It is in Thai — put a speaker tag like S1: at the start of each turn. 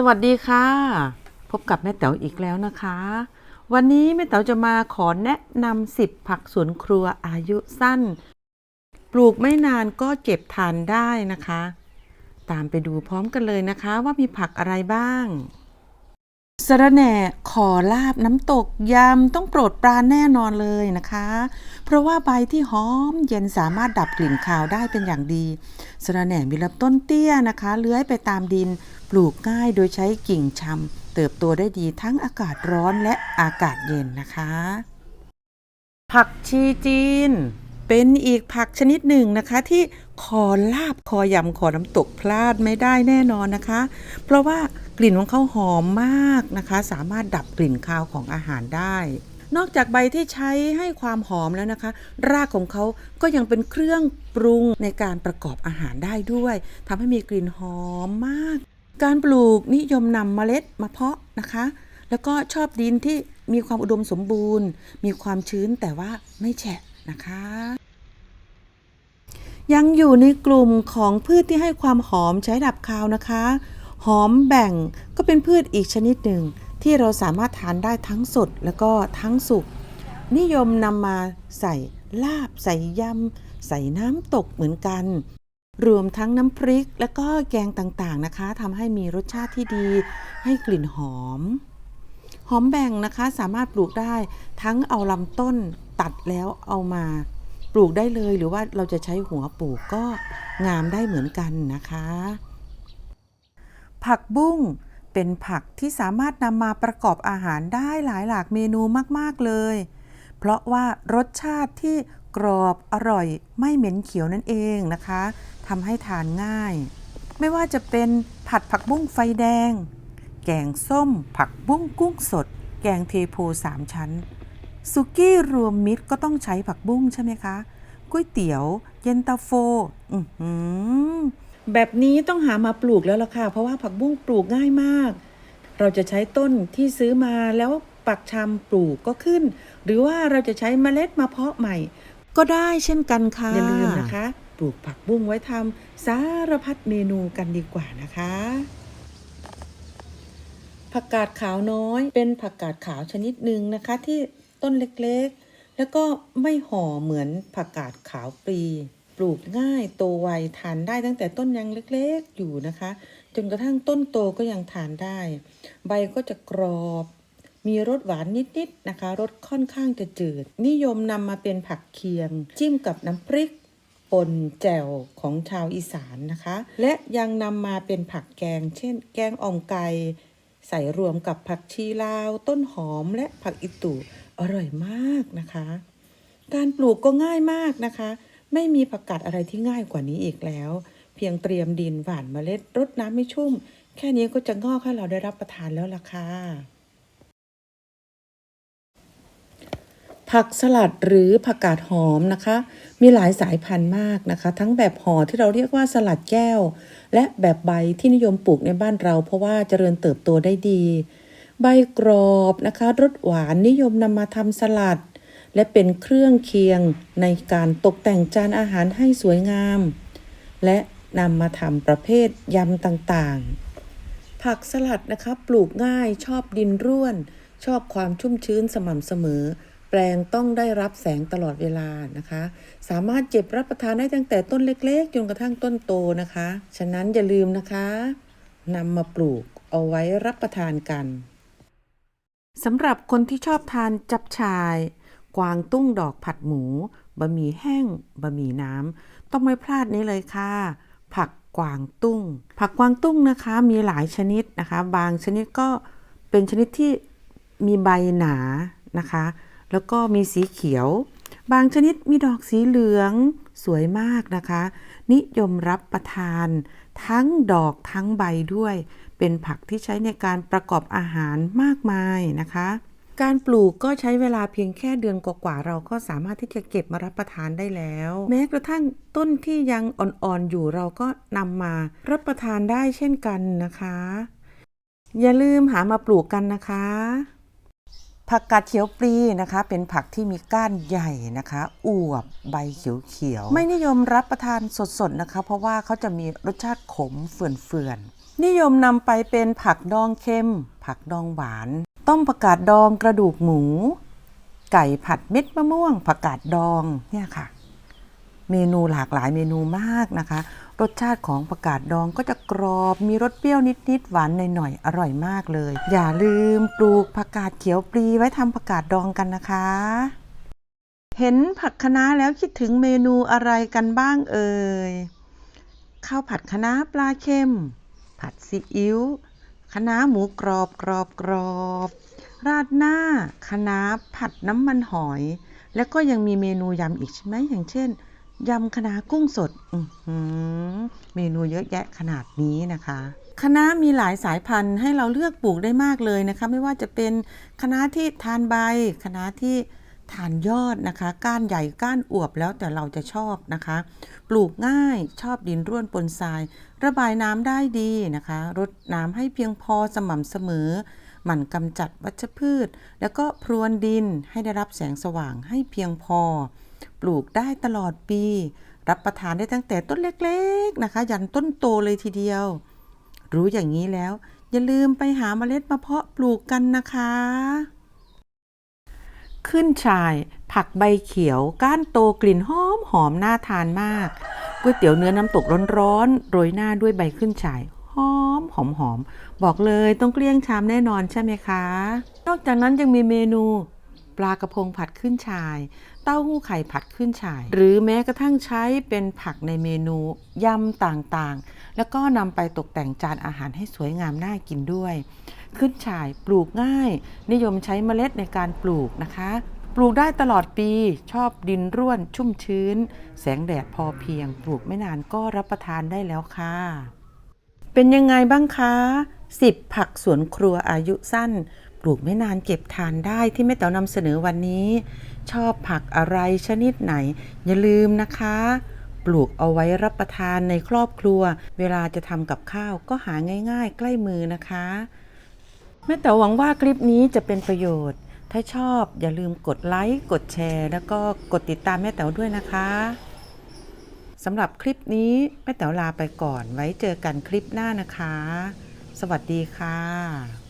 S1: สวัสดีค่ะ พบกับแม่เต๋วอีกแล้วนะคะ วันนี้แม่เต๋วจะมาขอแนะนำสิบผักสวนครัวอายุสั้น ปลูกไม่นานก็เก็บทานได้นะคะ ตามไปดูพร้อมกันเลยนะคะว่ามีผักอะไรบ้าง สะระแหน่ขอลาบน้ำตกยำต้องโปรดปรานแน่นอนเลยนะคะ เพราะว่าใบที่หอมเย็นสามารถดับกลิ่นคาวได้เป็นอย่างดีสะระแหน่มีลำต้นเตี้ยนะคะ เลื้อยไปตามดิน ปลูกง่ายโดยใช้กิ่งชำเติบโตได้ดีทั้งอากาศร้อนและอากาศเย็นนะคะ ผักชีจีน เป็นอีกผักชนิดหนึ่งนะคะที่คอลาบคอยำคอน้ำตกพลาดไม่ได้แน่นอนนะคะ เพราะว่ากลิ่นของเขาหอมมากนะคะ สามารถดับกลิ่นคาวของอาหารได้ นอกจากใบที่ใช้ให้ความหอมแล้วนะคะ รากของเขาก็ยังเป็นเครื่องปรุงในการประกอบอาหารได้ด้วยทำให้มีกลิ่นหอมมาก การปลูกนิยมนำเมล็ดมาเพาะนะคะ แล้วก็ชอบดินที่มีความอุดมสมบูรณ์ มีความชื้นแต่ว่าไม่แฉะนะคะ ยังอยู่ในกลุ่มของพืชที่ให้ความหอมใช้ดับคาวนะคะ หอมแบ่งก็เป็นพืชอีกชนิดหนึ่ง ที่เราสามารถทานได้ทั้งสดแล้วก็ทั้งสุก นิยมนำมาใส่ลาบใส่ยำ ใส่น้ำตกเหมือนกัน รวมทั้งน้ำพริกและก็แกงต่างๆนะคะทำให้มีรสชาติที่ดี ให้กลิ่นหอม หอมแบ่งนะคะสามารถปลูกได้ทั้งเอาลำต้นตัดแล้วเอามา ลูกได้เลยหรือว่าเราจะใช้หัวปลูกก็งามได้เหมือนกันนะคะ ผักบุ้งเป็นผักที่สามารถนำมาประกอบอาหารได้หลายหลากเมนูมาก ๆ เลย เพราะว่ารสชาติที่กรอบอร่อยไม่เหม็นเขียวนั่นเองนะคะทำให้ทานง่าย ไม่ว่าจะเป็นผัดผักบุ้งไฟแดง แกงส้ม ผักบุ้งกุ้งสด แกงเทโพสามชั้น สุกี้รวมมิตรก็ต้องใช้ผักบุ้งใช่ไหมคะก๋วยเตี๋ยว เย็นตาโฟอือหือแบบนี้ต้องหามาปลูกแล้วล่ะค่ะ เพราะว่าผักบุ้งปลูกง่ายมาก เราจะใช้ต้นที่ซื้อมาแล้วปักชำปลูกก็ขึ้น หรือว่าเราจะใช้เมล็ดมาเพาะใหม่ ก็ได้เช่นกันค่ะ อย่าลืมนะคะ ปลูกผักบุ้งไว้ทำสารพัดเมนูกันดีกว่านะคะ ผักกาดขาวน้อยเป็นผักกาดขาวชนิดหนึ่งนะคะที่ ต้นเล็กๆ แล้วก็ไม่ห่อเหมือนผักกาดขาวปลีปลูกง่ายโตไวทานได้ตั้งแต่ต้นยังเล็กๆอยู่นะคะ จนกระทั่งต้นโตก็ยังทานได้ ใบก็จะกรอบ มีรสหวานนิดๆนะคะรสค่อนข้างจะจืด นิยมนำมาเป็นผักเคียง จิ้มกับน้ำพริกป่นแจ่วของชาวอีสานนะคะ และยังนำมาเป็นผักแกง เช่น แกงอ่อมไก่ใส่รวมกับผักชีลาว ต้นหอมและผักอิตุ อร่อยมากนะคะ การปลูกก็ง่ายมากนะคะ ไม่มีผักกาดอะไรที่ง่ายกว่านี้อีกแล้ว เพียงเตรียมดินหว่านเมล็ดรดน้ำไม่ชุ่ม แค่นี้ก็จะงอกให้เราได้รับประทานแล้วล่ะค่ะผักสลัดหรือผักกาดหอมนะคะ มีหลายสายพันธุ์มากนะคะ ทั้งแบบห่อที่เราเรียกว่าสลัดแก้ว และแบบใบที่นิยมปลูกในบ้านเรา เพราะว่าเจริญเติบโตได้ดี ใบกรอบนะคะ รสหวานนิยมนำมาทำสลัด และเป็นเครื่องเคียงในการตกแต่งจานอาหารให้สวยงาม และนำมาทำประเภทยำต่างๆ ผักสลัดนะคะปลูกง่ายชอบดินร่วน ชอบความชุ่มชื้นสม่ำเสมอ แปลงต้องได้รับแสงตลอดเวลานะคะ สามารถเก็บรับประทานได้ตั้งแต่ต้นเล็กๆ จนกระทั่งต้นโตนะคะ ฉะนั้นอย่าลืมนะคะนำมาปลูกเอาไว้รับประทานกัน สำหรับคนที่ชอบทานจับชาย กวางตุ้งดอกผัดหมู บะหมี่แห้ง บะหมี่น้ำ ต้องไม่พลาดนี้เลยค่ะ ผักกวางตุ้ง ผักกวางตุ้งนะคะมีหลายชนิดนะคะ บางชนิดก็เป็นชนิดที่มีใบหนานะคะ แล้วก็มีสีเขียว บางชนิดมีดอกสีเหลืองสวยมากนะคะ นิยมรับประทานทั้งดอกทั้งใบด้วย เป็นผักที่ใช้ในการประกอบอาหารมากมายนะคะ การปลูกก็ใช้เวลาเพียงแค่เดือนกว่าๆเราก็สามารถที่จะเก็บมารับประทานได้แล้ว แม้กระทั่งต้นที่ยังอ่อนๆอยู่เราก็นำมารับประทานได้เช่นกันนะคะ อย่าลืมหามาปลูกกันนะคะ ผักกาดเขียวปลีนะคะ เป็นผักที่มีก้านใหญ่นะคะอวบใบเขียวๆไม่นิยมรับประทานสดๆนะคะ เพราะว่าเขาจะมีรสชาติขมเฟื่อนๆนิยมนำไปเป็นผักดองเค็ม ผักดองหวาน ต้มผักกาดดองกระดูกหมู ไก่ผัดเม็ดมะม่วงผักกาดดองเนี่ยค่ะ เมนูหลากหลายเมนูมากนะคะ รสชาติของผักกาดดองก็จะกรอบมีรสเปรี้ยวนิดๆหวานหน่อยๆอร่อยมากเลย อย่าลืมปลูกผักกาดเขียวปลีไว้ทำผักกาดดองกันนะคะ เห็นผักคะน้าแล้วคิดถึงเมนูอะไรกันบ้างเอ่ยข้าวผัดคะน้าปลาเค็ม ผัดซีอิ๊วคะน้าหมูกรอบกรอบกรอบ ราดหน้าคะน้าผัดน้ำมันหอย แล้วก็ยังมีเมนูยำอีกใช่ไหมอย่างเช่น ยำคณะกุ้งสดอือหือเมนูเยอะแยะขนาดนี้นะคะคณะมีหลายสายพันธุ์ให้เราเลือกปลูกได้มากเลยนะคะ ไม่ว่าจะเป็นคณะที่ทานใบคณะที่ทานยอดนะคะ ก้านใหญ่ก้านอวบแล้วแต่เราจะชอบนะคะ ปลูกง่ายชอบดินร่วนปนทราย ระบายน้ำได้ดีนะคะรดน้ำให้เพียงพอสม่ำเสมอ หมั่นกำจัดวัชพืช แล้วก็พรวนดินให้ได้รับแสงสว่างให้เพียงพอ ปลูกได้ตลอดปี รับประทานได้ตั้งแต่ต้นเล็กๆนะคะยันต้นโตเลยทีเดียว รู้อย่างนี้แล้ว อย่าลืมไปหาเมล็ดมาเพาะปลูกกันนะคะ ขึ้นชาย ผักใบเขียวก้านโตกลิ่นหอมหอมน่าทานมากก๋วยเตี๋ยวเนื้อน้ำตกร้อนๆโรยหน้าด้วยใบขึ้นชายหอมหอมหอมบอกเลยต้องเกลี้ยงชามแน่นอนใช่ไหมคะ นอกจากนั้นยังมีเมนู ปลากระพงผัดขึ้นชาย ต้าหู้ไข่ผัดขึ้นชาย หรือแม้กระทั่งใช้เป็นผักในเมนูยำต่างๆ แล้วก็นำไปตกแต่งจานอาหารให้สวยงามน่ากินด้วย ขึ้นฉ่ายปลูกง่าย นิยมใช้เมล็ดในการปลูกนะคะ ปลูกได้ตลอดปีชอบดินร่วนชุ่มชื้น แสงแดดพอเพียง ปลูกไม่นานก็รับประทานได้แล้วค่ะ เป็นยังไงบ้างคะ 10 ผักสวนครัวอายุสั้น ลูกไม่นานเก็บทานได้ที่แม่เต๋านำเสนอวันนี้ ชอบผักอะไรชนิดไหน อย่าลืมนะคะ ปลูกเอาไว้รับประทานในครอบครัว เวลาจะทำกับข้าวก็หาง่าย ๆ ใกล้มือนะคะแม่เต๋อหวังว่าคลิปนี้จะเป็นประโยชน์ ถ้าชอบอย่าลืมกดไลค์กดแชร์ แล้วก็กดติดตามแม่เต๋อด้วยนะคะสำหรับคลิปนี้แม่เต๋อลาไปก่อนไว้เจอกันคลิปหน้านะคะ สวัสดีค่ะ